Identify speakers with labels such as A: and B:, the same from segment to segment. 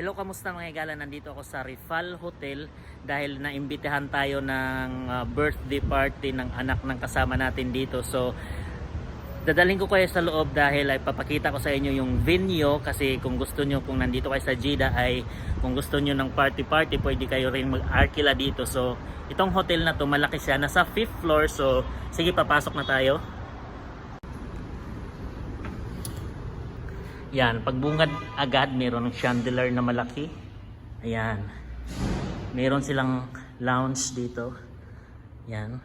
A: Hello, kamusta mga igala? Nandito ako sa Rifal Hotel dahil naimbitahan tayo ng uh, birthday party ng anak ng kasama natin dito. So, dadalhin ko kayo sa loob dahil ay papakita ko sa inyo yung venue kasi kung gusto nyo, kung nandito kayo sa Jeddah ay kung gusto nyo ng party party, pwede kayo rin mag-arkila dito. So, itong hotel na to, malaki siya. Nasa 5th floor. So, sige, papasok na tayo. Yan, pagbungad agad, meron ng chandelier na malaki. Ayan. Meron silang lounge dito. Yan.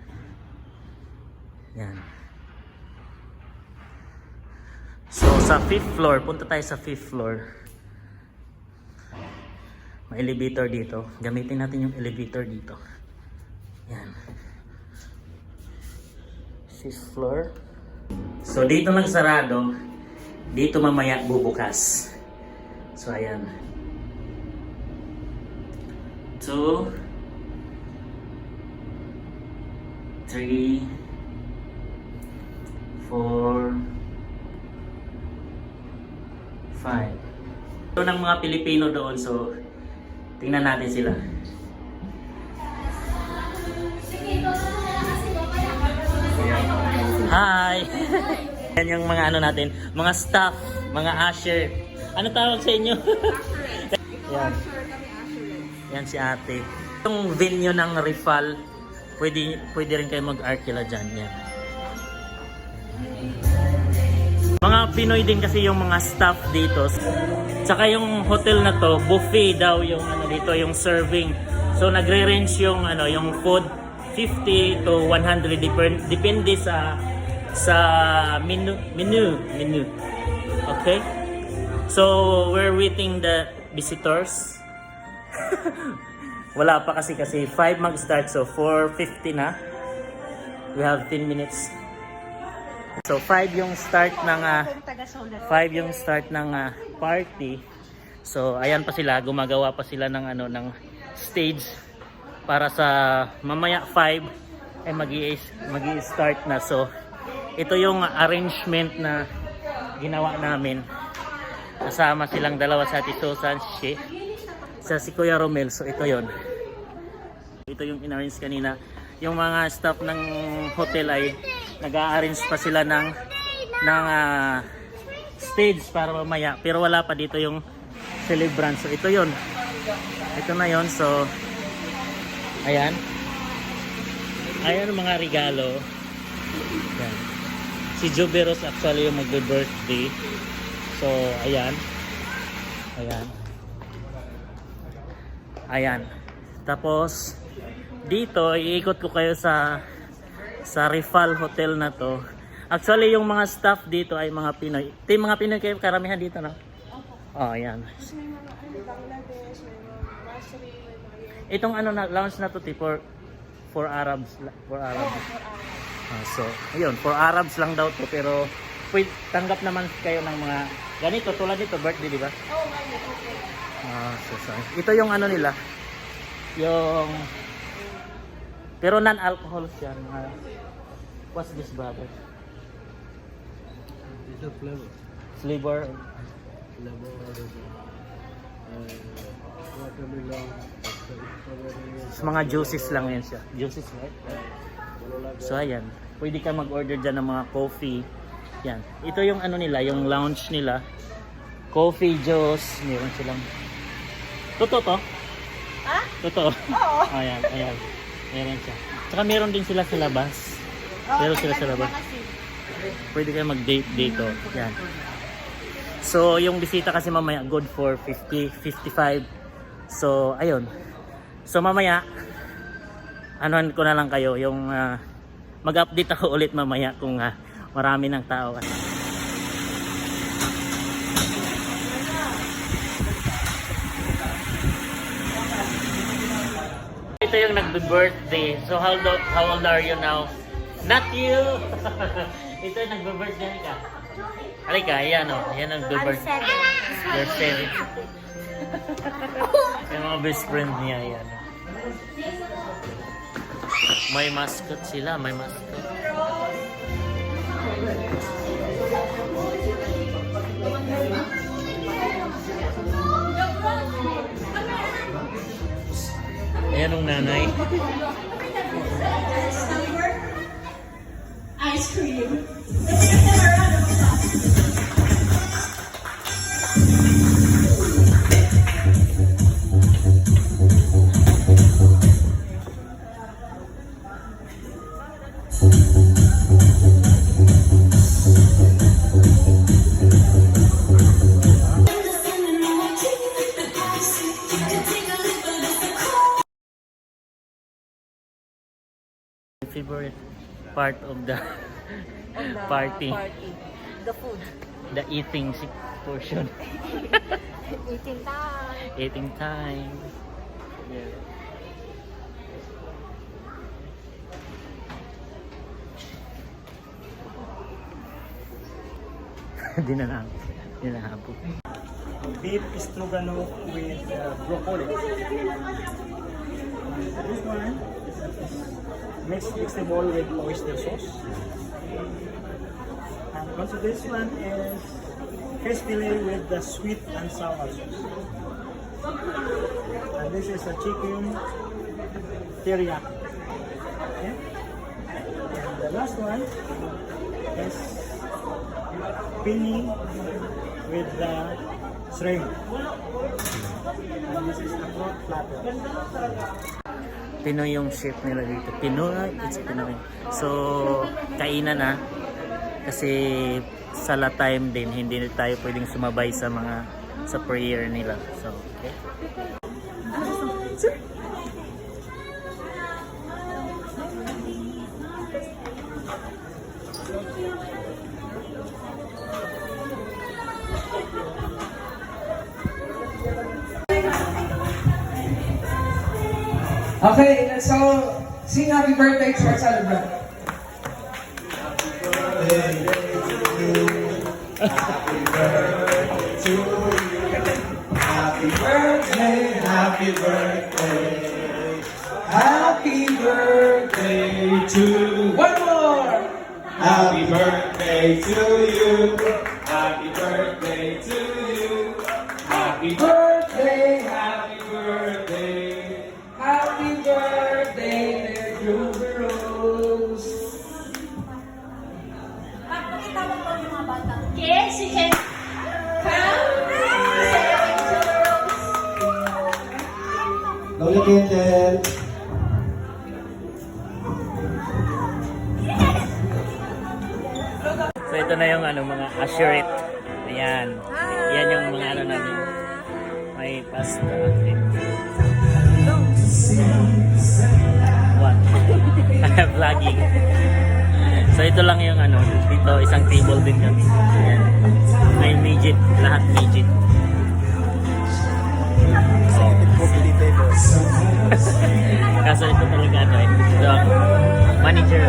A: Yan. So, sa 5th floor, punta tayo sa 5th floor. May elevator dito. Gamitin natin yung elevator dito. Yan. 5th floor. So, dito lang sarado. Dito mamaya bubukas. So, ayan. Two. Three. Four. Five. Ito ng mga Pilipino doon, so tingnan natin sila. Yan yung mga ano natin, mga staff, mga usher. Ano tawag sa inyo? Yan. Yan si ate. Yung venue ng Rifal, pwede, pwede rin kayo mag-arkila dyan. Yan. Mga Pinoy din kasi yung mga staff dito. Tsaka yung hotel na to, buffet daw yung ano dito, yung serving. So nagre-range yung ano, yung food 50 to 100 depend, depende sa sa menu menu menu. Okay? So we're waiting the visitors. Wala pa kasi kasi 5 mag-start so 4:50 na. We have 10 minutes. So 5 yung start ng ah, 5 yung start ng ah, party. So ayan pa sila, gumagawa pa sila ng ano ng stage para sa mamaya 5 ay magi magi start na. So ito yung arrangement na ginawa namin. Kasama silang dalawa sa Susan, si sa si Kuya Romel. So ito yon. Ito yung in-arrange kanina. Yung mga staff ng hotel ay nag-arrange pa sila ng ng ah, stage para mamaya. Pero wala pa dito yung celebrant. So ito yon. Ito na yon. So ayan. Ayan mga regalo. Yan. Si Juberos actually yung magbe-birthday. So ayan. Ayan. Ayan. Tapos dito iikot ko kayo sa sa Rifal Hotel na to. Actually yung mga staff dito ay mga Pinoy. Ito yung mga Pinoy kayo karamihan dito no? Oh, ayan.
B: May mga ano, Bangladesh, may mga Masri, may mga
A: Itong ano na lounge na to for for Arabs for Arabs.
B: Oh, for us.
A: Ah, so, ayun, for Arabs lang daw to pero pwede, tanggap naman kayo ng mga ganito tulad nito birthday, di ba?
B: Oh, okay.
A: Ah, so sorry. Ito yung ano nila. Yung pero non-alcohol siya. Mga, what's this brother?
C: It's a flavor.
A: Flavor.
C: Flavor uh, watermelon,
A: mga juices lang yan siya. Juices, right? So ayan, pwede ka mag-order dyan ng mga coffee. Yan. Ito yung ano nila, yung lounge nila. Coffee, juice, meron silang. Totoo to?
B: Ha?
A: Totoo.
B: Oo.
A: ayan, ayan. Meron siya. Tsaka meron din sila sa labas.
B: Oh,
A: Meron sila sa labas. Pwede kayo mag-date dito. Yan. So, yung bisita kasi mamaya good for 50, 55. So, ayun. So, mamaya, anuhan ko na lang kayo yung ah, mag-update ako ulit mamaya kung ah, marami ng tao. Ito yung nagbe-birthday. So, how old, how old are you now? Not you! Ito yung nagbe-birthday ka. Halika, ayan o. Ayan ang nagbe-birthday. You're seven. yung mga best friend niya, ayan. May mascot sila, may mascot. Ayan ang nanay.
D: Ice cream.
A: Favorite part of the party.
B: Party. The food.
A: The eating portion.
B: Eating time.
A: Eating time. Yeah. Di na na. Di na hapo.
E: beef stroganoff with uh, broccoli. This one, mixed vegetable with oyster sauce. And also this one is fish fillet with the sweet and sour sauce. And this is a chicken teriyaki. Okay? And the last one is pini with the shrimp. And this is fruit platter.
A: Pinoy yung chef nila dito. Pinoy, it's Pinoy. So, kainan na. Kasi sa la time din, hindi na tayo pwedeng sumabay sa mga sa prayer nila. So, okay.
F: Okay, let's all sing happy birthday to our celebrant. Happy birthday, to you. happy birthday, happy birthday
G: Happy birthday to one more. Happy birthday to you. Happy
F: birthday
A: So, ito na yung ano, mga assurate. Ayan. Yan yung mga ano namin. May pasta. What? Vlogging. So, ito lang yung ano, dito isang table din kami. Ayan. May midget, lahat midget. Kaso ito talaga ano eh. Ito ang manager.